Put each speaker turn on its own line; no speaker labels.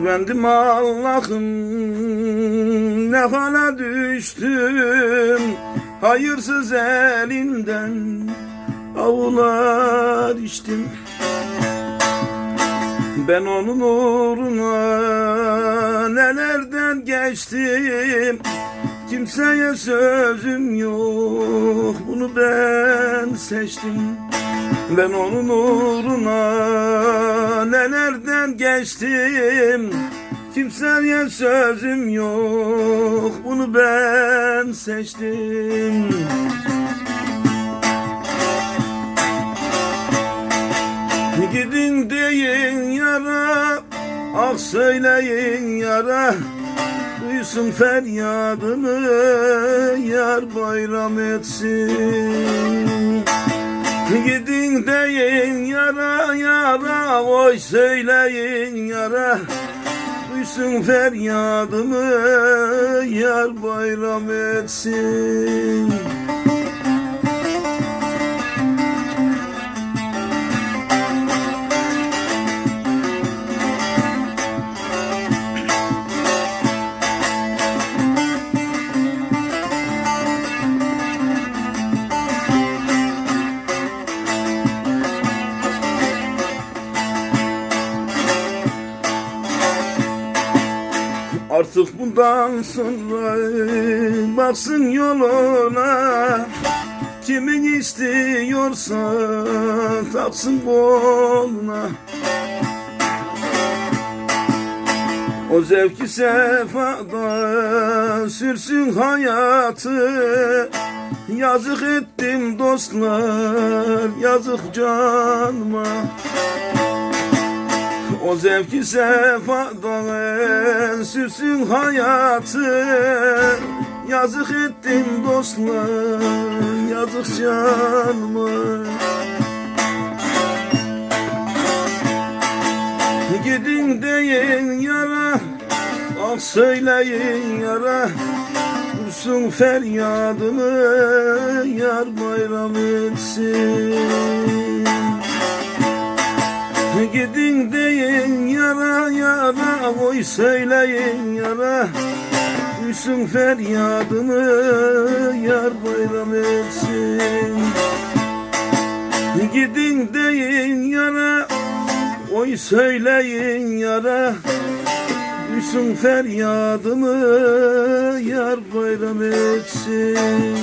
Efendim Allah'ım ne hale düştüm? Hayırsız elinden avular içtim. Ben onun uğruna nelerden geçtim Kimseye sözüm yok. Bunu ben seçtim. Ben onun uğruna nelerden geçtim? Kimseye sözüm yok. Bunu ben seçtim. Gidin deyin yara Ah söyleyin yara Duysun feryadını Yar bayram etsin. Gidin deyin yara yara Oy söyleyin yara. Duysun feryadımı Yar bayram etsin Artık bundan sonra baksın yoluna. Kimin istiyorsa taksın koluna. O zevki sefada sürsün hayatı. Yazık ettim dostlar yazık canıma o zevki sefadan sürsün hayatı. Yazık ettim dostlar yazık canıma. Gidin deyin yara Ah söyleyin yara. Dursun feryadımı Yar bayram etsin Gidin deyin yara yara Oy söyleyin yara. Duysun feryadımı Yar bayram etsin. Gidin deyin yara Oy söyleyin yara. Duysun feryadımı Yar bayram etsin.